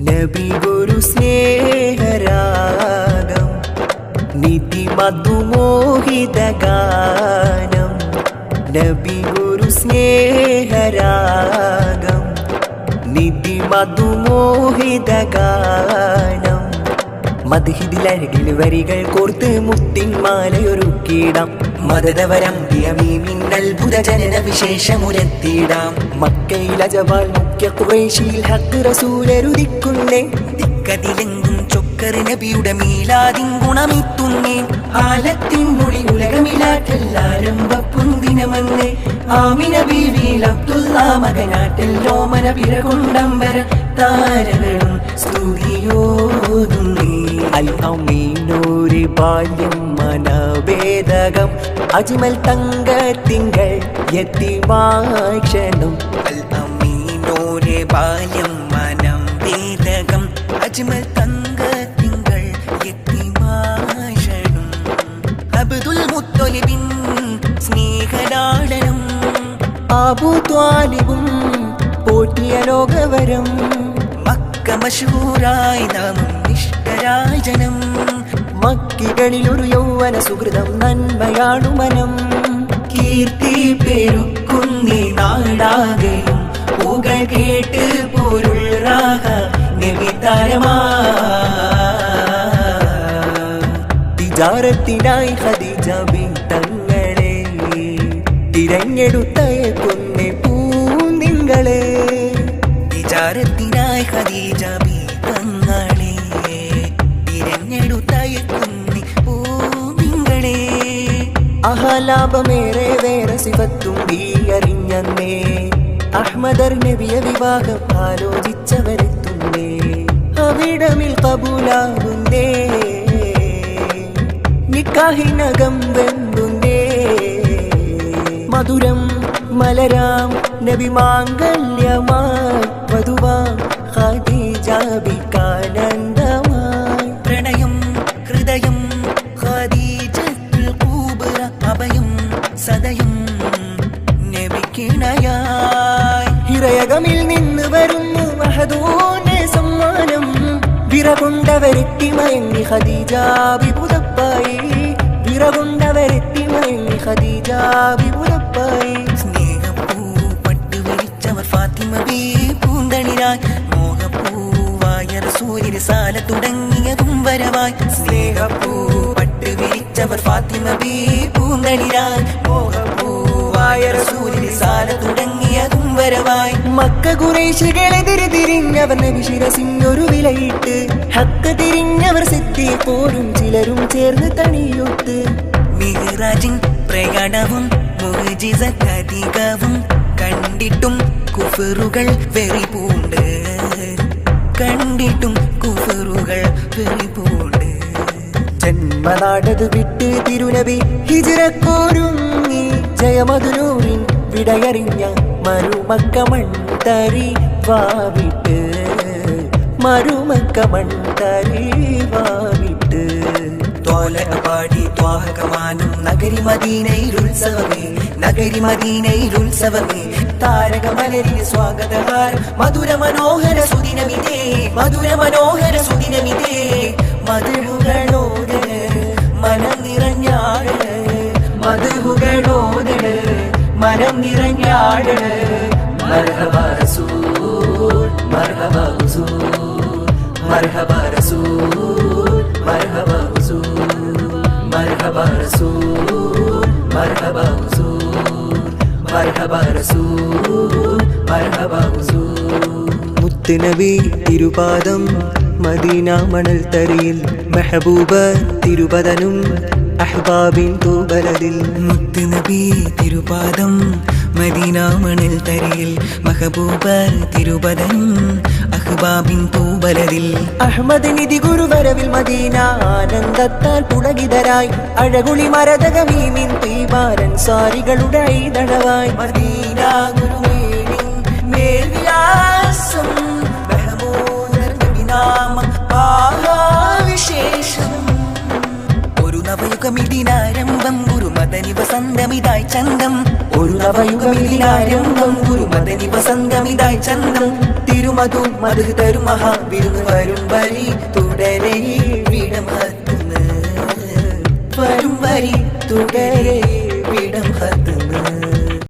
നബി ഗുരു സ്നേഹരാഗം നിധി മധുമോഹിത ഗാനം. നബി ഗുരു സ്നേഹരാഗം നിധി മധുമോഹിത ഗാനം. മധുഹിതിലഴകിൽ വരികൾ കോർത്ത് മുത്തിൻ മാലയൊരുക്കിയിടാം. മദതവരംഭിയമീമിന്നത്ഭുത ജനന വിശേഷമുരത്തിയിടാം മക്കയിൽ മുഖ്യ കുറേശിയിൽ ഹക്ക് റസൂലരുദിക്കുന്നേ. ദിക്കതിലെങ്കും ചൊക്കർ നബിയുടെ മീലാതിൻ ഗുണമിത്തുന്നേ ആലത്തിൻ മൊഴി ഉലകമിലാറ്റെല്ലാരംഭ പുന്തിനമന്ന് ആമിന ബീവിയിൽ അബ്ദുള്ള മകനാട്ടിൽ ലോമന പിറകൊണ്ടമ്പര താരകളും സ്തുതിയോതുന്നേ. അൽ അമീനൂരി ബാല്യം മനവേദകം അജ്മൽ തങ്കത്തിങ്കൾ അമീനൂരി ബാല്യം മനം വേദകം അജ്മൽ തങ്ക തിങ്കൾ എത്തിമാഷണം അബ്ദുൽ മുത്തലിബിൻ സ്നേഹലാടനം ആബു ത്വാലിബും പോറ്റിയ ലോകവരം. മക്ക മഷൂറായി നാമം നിഷ്ഠരാജനം. മക്കികളിലൊരു യൗവന സുഹൃതം നന്മയാണു മനം. കീർത്തി പെരുക്കുന്നി നാടാകയും തിജാരത്തിനായി ഹദീജ തങ്ങളെ. തിരഞ്ഞെടുത്തയക്കുന്നേ പൂങ്ങളെ വിചാരത്തിനായി ഹദീജ തങ്ങളെ. തിരഞ്ഞെടുത്തയക്കുന്നേ പൂങ്ങളെ അഹലാപമേറെ വേറെ ശിവത്തും നീ അറിഞ്ഞന്നേ. അഹ്മദർ നബിയ വിവാഹം ആലോചിച്ചവരെത്തുന്നേ അവിടമിൽ കബൂലാകുന്നേ. നിക്കാഹിനകം വെന്തുന്നേ മധുരം മലരാം നബി മാംഗല്യമായി വധുവാം ഖദീജാബിക്കാനന്ദമായി. പ്രണയം ഹൃദയം ഖദീജത്തുൽ കൂബറ അഭയം സദയം നബിക്കിണയായി. ഹിറയകമിൽ നിന്ന് വരുന്നു മഹദൂന്റെ സമ്മാനം. വിറകൊണ്ടവരെത്തി മയങ്ങി ഖദീജാബി പുതപ്പായി വിറകൊണ്ടവരെത്തി വിപുലപ്പായി. സ്നേഹപ്പൂ പട്ട് വിരിച്ചവർ ഫാത്തിമ ബീ പൂന്തണിരായി മോഹപ്പൂവായ സൂര്യന് സാല തുടങ്ങിയതും വരവായി. സ്നേഹപ്പൂ പട്ടു വിരിച്ചവർ ഫാത്തിമ ബീ പൂന്തണിരായി മോഹപ്പൂവായ സൂര്യന് സാല തുടങ്ങിയതും വരവായി. മക്ക കുറേശികളെതിരെ തിരിഞ്ഞവർ നബി ഒരു വിലയിട്ട്. ഹക്ക തിരിഞ്ഞവർ സിദ്ധി പോരും ചിലരും ചേർന്ന് തണിയൊത്ത്. മിഹ്റാജിൻ പ്രകടവും മുജിസധികവും കണ്ടിട്ടും കുഫറുകൾ വെറി പൂണ്ട് കണ്ടിട്ടും കുഫറുകൾ വെറി പൂണ്ട് ജന്മനാടത് വിട്ട് തിരുനബി ഹിജിറക്കോരുങ്ങി ജയമധുരൂരിൻ വിടയറിഞ്ഞ മരുമക്കമൺ തരി വാവിട്ട്. മരുമക്കമൺ തരി പാടി ത്വാഹകമാനം നഗരി മദീനയിൽ ഉത്സവമേ നഗരി മദീനയിൽ ഉത്സവമേ. താരക മലരിന് സ്വാഗതഹാർ മധുര മനോഹര സുദിനമിതേ മധുര മനോഹര സുദിനമിതേ. മധുഹുകളോട് മനം നിറഞ്ഞാട് മധുഹുകളോട് മനം നിറഞ്ഞാട്. മർഹബ റസൂൽ മർഹബ മർഹബ മർഹബ റസൂൽ മർഹബ ഹുസൂർ മർഹബ റസൂൽ മർഹബ ഹുസൂർ മുത്തുനബി തിരുപാദം മദീന മണൽ തരിയിൽ മെഹബൂബ തിരുപതനും അഹ്ബാബിൻ തൂബലതിൽ. മുത്തുനബി തിരുപാദം മദീന മണൽ തരിയിൽ മഹബൂബ തിരുപതനും അഹ്ബാബിൻ തൂബലതിൽ അഹ്മദ് നിധി ഗുരുവരവിൽ മദീന ആനന്ദത്താൽ പുളകിതരായി. അഴകുളി മരതകമീമിൻ തീവാരൻ സാരികളുടെ ഐതളവായി. മദീന നവയുഗമിതിനാരംഭം ഗുരുമത മദനി വസന്തമിതായി ചന്തം. ഒരു നവയുഗമിതിനാരംഭം ഗുരുമദനി വസന്തമിതായി ചന്തം. തിരുമതു മധു തരും മഹാവിരുന്ന് വരും വരി തുടരെ വിടം ഹത്തുന്ന് വരും വരി തുടരെ വിടം ഹത്തുന്ന്